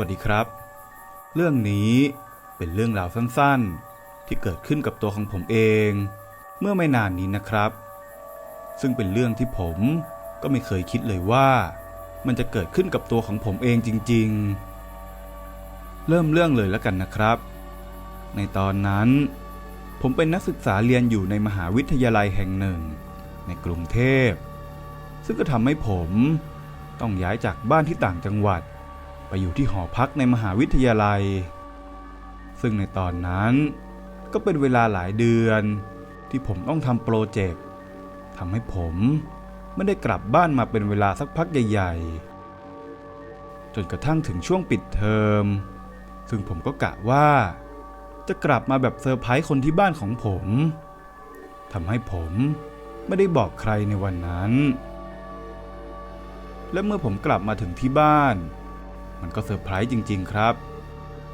วัสดีครับ เรื่องนี้เป็นเรื่องราวสั้นๆ ที่เกิดขึ้นกับตัวของผมเอง เมื่อไม่นานนี้นะครับ ซึ่งเป็นเรื่องที่ผมก็ไม่เคยคิดเลยว่า มันจะเกิดขึ้นกับตัวของผมเองจริง ๆ เริ่มเรื่องเลยแล้วกันนะครับ ในตอนนั้น ผมเป็นนักศึกษาเรียนอยู่ในมหาวิทยาลัยแห่งหนึ่ง ในกรุงเทพ ซึ่งก็ทำให้ผมต้องย้ายจากบ้านที่ต่างจังหวัด ไปอยู่ที่หอพักในมหาวิทยาลัย ซึ่งในตอนนั้นก็เป็นเวลาหลายเดือน ที่ผมต้องทำโปรเจกต์ทำให้ผมไม่ได้กลับบ้านมาเป็นเวลาสักพักใหญ่ ๆ จนกระทั่งถึงช่วงปิดเทอม ซึ่งผมก็กะว่า จะกลับมาแบบเซอร์ไพรส์คนที่บ้านของผมทำให้ผมไม่ได้บอกใครในวันนั้น และเมื่อผมกลับมาถึงที่บ้าน มันก็เซอร์ไพรส์จริง ๆ ครับ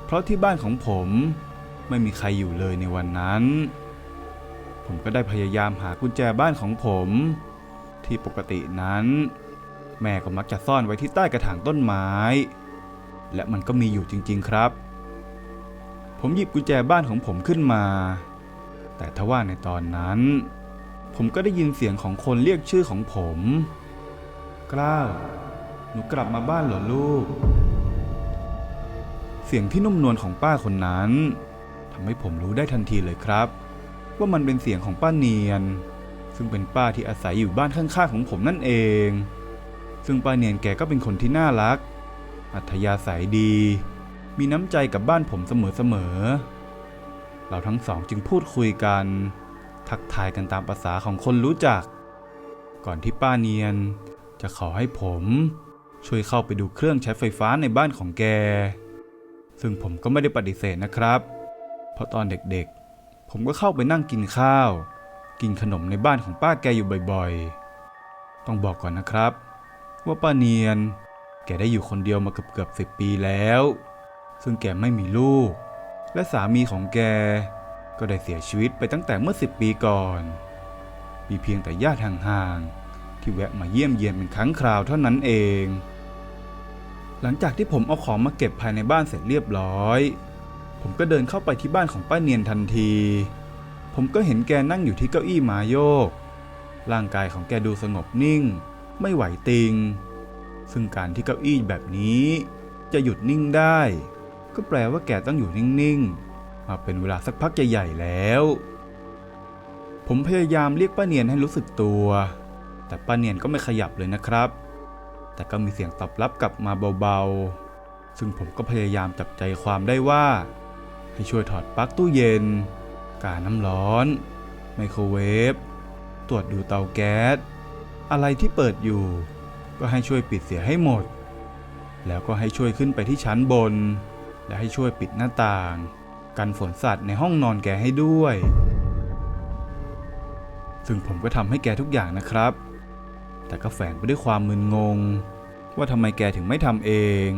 เพราะที่บ้านของผมไม่มีใครอยู่เลยในวันนั้น ผมก็ได้พยายามหากุญแจบ้านของผม ที่ปกตินั้น แม่ก็มักจะซ่อนไว้ที่ใต้กระถางต้นไม้ และมันก็มีอยู่จริง ๆ ครับ ผมหยิบกุญแจบ้านของผมขึ้นมา แต่ทว่าในตอนนั้น ผมก็ได้ยินเสียงของคนเรียกชื่อของผม กล้าวหนูกลับมาบ้านเหรอลูก เสียงที่นุ่มนวลของป้าคนนั้นทำให้ผมรู้ได้ทันทีเลยครับ ว่ามันเป็นเสียงของป้าเนียน ซึ่งเป็นป้าที่อาศัยอยู่บ้านข้างๆของผมนั่นเอง ซึ่งป้าเนียนแกก็เป็นคนที่น่ารัก อัธยาศัยดี มีน้ำใจกับบ้านผมเสมอๆเราทั้งสองจึงพูดคุยกัน ทักทายกันตามภาษาของคนรู้จัก ก่อนที่ป้าเนียน จะขอให้ผม ช่วยเข้าไปดูเครื่องใช้ไฟฟ้าในบ้านของแก ซึ่งผมก็ไม่ได้ปฏิเสธนะครับ เพราะตอนเด็กๆ ผมก็เข้าไปนั่งกินข้าว กินขนมในบ้านของป้าแกอยู่บ่อยๆ ต้องบอกก่อนนะครับ ว่าป้าเนียน แกได้อยู่คนเดียวมาเกือบๆสิบปีแล้ว ซึ่งแกไม่มีลูก และสามีของแก ก็ได้เสียชีวิตไปตั้งแต่เมื่อสิบปีก่อน มีเพียงแต่ญาติห่างๆที่แวะมาเยี่ยมเยียนเป็นครั้งคราวเท่านั้นเอง หลังจากที่ผมเอาของมาเก็บภายในบ้านเสร็จเรียบร้อย ผมก็เดินเข้าไปที่บ้านของป้าเนียนทันที ผมก็เห็นแกนั่งอยู่ที่เก้าอี้ม้โยก ร่างกายของแกดูสงบนิ่ง ไม่ไหวติง ซึ่งการที่เก้าอี้แบบนี้ จะหยุดนิ่งได้ ก็แปลว่าแกต้องอยู่นิ่งๆ มาเป็นเวลาสักพักใหญ่ๆแล้ว ผมพยายามเรียกป้าเนียนให้รู้สึกตัว แต่ป้าเนียนก็ไม่ขยับเลยนะครับ แต่ก็มีเสียงตอบรับกลับมาเบาๆ ซึ่งผมก็พยายามจับใจความได้ว่า ให้ช่วยถอดปลั๊กตู้เย็น กาน้ำร้อน ไมโครเวฟ ตรวจดูเตาแก๊ส อะไรที่เปิดอยู่ ก็ให้ช่วยปิดเสียให้หมด แล้วก็ให้ช่วยขึ้นไปที่ชั้นบน และให้ช่วยปิดหน้าต่าง กันฝนสัตว์ในห้องนอนแกให้ด้วย ซึ่งผมก็ทำให้แกทุกอย่างนะครับ แต่ก็แฝงไปด้วยความมึนงง ว่าทำไมแกถึงไม่ทำเอง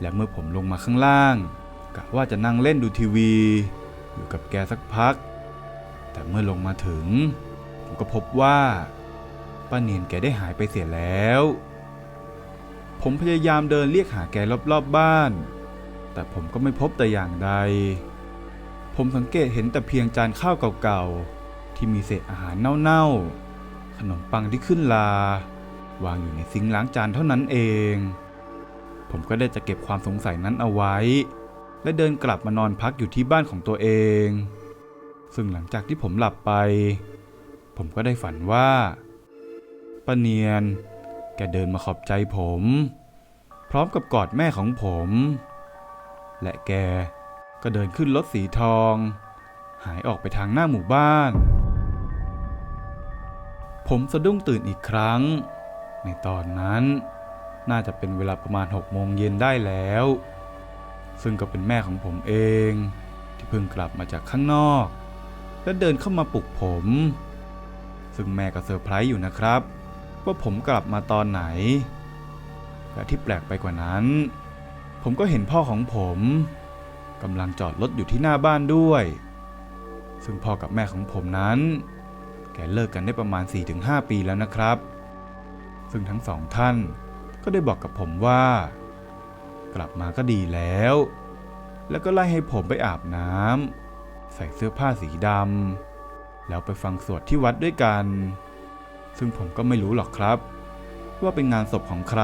และเมื่อผมลงมาข้างล่างกะว่าจะนั่งเล่นดูทีวี อยู่กับแกสักพัก แต่เมื่อลงมาถึง ผมก็พบว่าป้าเนียนแกได้หายไปเสียแล้ว ผมพยายามเดินเรียกหาแกรอบๆบบ้าน แต่ผมก็ไม่พบแต่อย่างใด ผมสังเกตเห็นแต่เพียงจานข้าวเก่าๆที่มีเศษอาหารเน่าๆ ขนมปังที่ขึ้นลา วางอยู่ในซิงล้างจานเท่านั้นเอง ผมก็ได้จะเก็บความสงสัยนั้นเอาไว้ และเดินกลับมานอนพักอยู่ที่บ้านของตัวเอง ซึ่งหลังจากที่ผมหลับไป ผมก็ได้ฝันว่าป้าเนียน แกเดินมาขอบใจผม พร้อมกับกอดแม่ของผม และแกก็เดินขึ้นรถสีทอง หายออกไปทางหน้าหมู่บ้าน ผมสะดุ้งตื่นอีกครั้ง ในตอนนั้น น่าจะเป็นเวลาประมาณ6โมงเย็นได้แล้ว ซึ่งก็เป็นแม่ของผมเอง ที่เพิ่งกลับมาจากข้างนอก และเดินเข้ามาปลุกผม ซึ่งแม่ก็เซอร์ไพรส์อยู่นะครับ ว่าผมกลับมาตอนไหน และที่แปลกไปกว่านั้น ผมก็เห็นพ่อของผมกำลังจอดรถอยู่ที่หน้าบ้านด้วย ซึ่งพ่อกับแม่ของผมนั้น แกเลิกกันได้ประมาณ 4-5 ปีแล้วนะครับ ซึ่งทั้งสองท่านก็ได้บอกกับผมว่า กลับมาก็ดีแล้ว แล้วก็ไล่ให้ผมไปอาบน้ำใส่เสื้อผ้าสีดำแล้วไปฟังสวดที่วัดด้วยกัน ซึ่งผมก็ไม่รู้หรอกครับ ว่าเป็นงานศพของใคร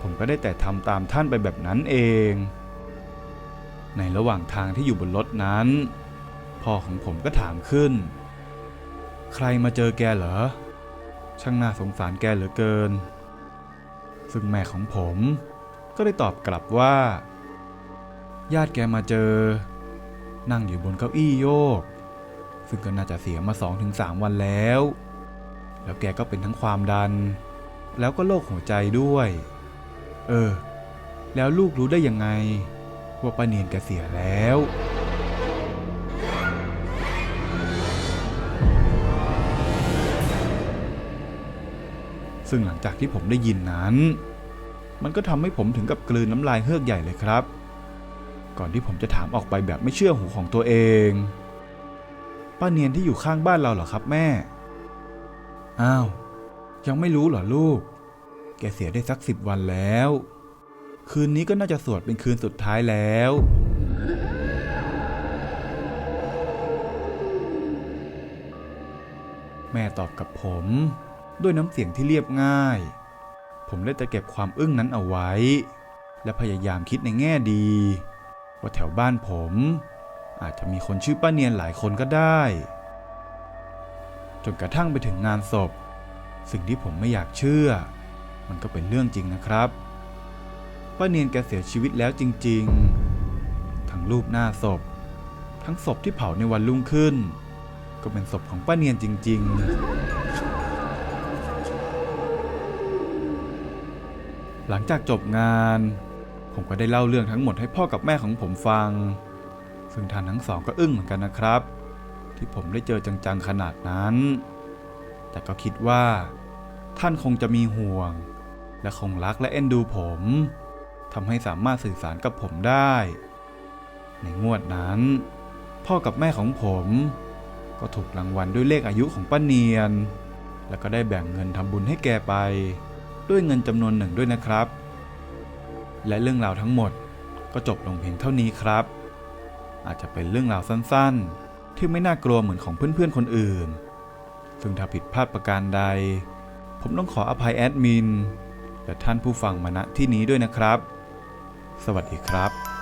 ผมก็ได้แต่ทำตามท่านไปแบบนั้นเอง ในระหว่างทางที่อยู่บนรถนั้นพ่อของผมก็ถามขึ้น ใครมาเจอแกเหรอ ช่างน่าสงสารแกเหลือเกิน ซึ่งแม่ของผมก็ได้ตอบกลับว่า ญาติแกมาเจอ นั่งอยู่บนเก้าอี้โยก ซึ่งก็น่าจะเสียมา 2-3ถึงวันแล้ว แล้วแกก็เป็นทั้งความดัน แล้วก็โรคหัวใจด้วย เออ แล้วลูกรู้ได้ยังไง ว่าป้าเนียนแกเสียแล้ว ซึ่งหลังจากที่ผมได้ยินนั้น มันก็ทำให้ผมถึงกับกลืนน้ำลายเฮือกใหญ่เลยครับ ก่อนที่ผมจะถามออกไปแบบไม่เชื่อหูของตัวเอง ป้าเนียนที่อยู่ข้างบ้านเราเหรอครับแม่ อ้าว ยังไม่รู้เหรอลูก แกเสียได้สักสิบวันแล้ว คืนนี้ก็น่าจะสวดเป็นคืนสุดท้ายแล้วแม่ตอบกับผม ด้วยน้ำเสียงที่เรียบง่าย ผมได้แต่เก็บความอึ้งนั้นเอาไว้ และพยายามคิดในแง่ดี ว่าแถวบ้านผม อาจจะมีคนชื่อป้าเนียนหลายคนก็ได้ จนกระทั่งไปถึงงานศพ สิ่งที่ผมไม่อยากเชื่อ มันก็เป็นเรื่องจริงนะครับป้าเนียนแกเสียชีวิตแล้วจริง ๆ ทั้งรูปหน้าศพ ทั้งศพที่เผาในวันรุ่งขึ้น ก็เป็นศพของป้าเนียนจริง ๆ หลังจากจบงาน ผมก็ได้เล่าเรื่องทั้งหมดให้พ่อกับแม่ของผมฟัง ซึ่งท่านทั้งสองก็อึ้งเหมือนกันนะครับ ที่ผมได้เจอจังๆขนาดนั้น แต่ก็คิดว่า ท่านคงจะมีห่วง และคงรักและเอ็นดูผมทำให้สามารถสื่อสารกับผมได้ ในงวดนั้น พ่อกับแม่ของผม ก็ถูกรางวัลด้วยเลขอายุของป้าเนียน แล้วก็ได้แบ่งเงินทำบุญให้แกไป ด้วยเงินจำนวนหนึ่งด้วยนะครับ และเรื่องราวทั้งหมดก็จบลงเพียงเท่านี้ครับ อาจจะเป็นเรื่องราวสั้นๆ ที่ไม่น่ากลัวเหมือนของเพื่อนๆคนอื่น ซึ่งถ้าผิดพลาดประการใด ผมต้องขออภัยแอดมินและท่านผู้ฟังมาณที่นี้ด้วยนะครับ สวัสดีครับ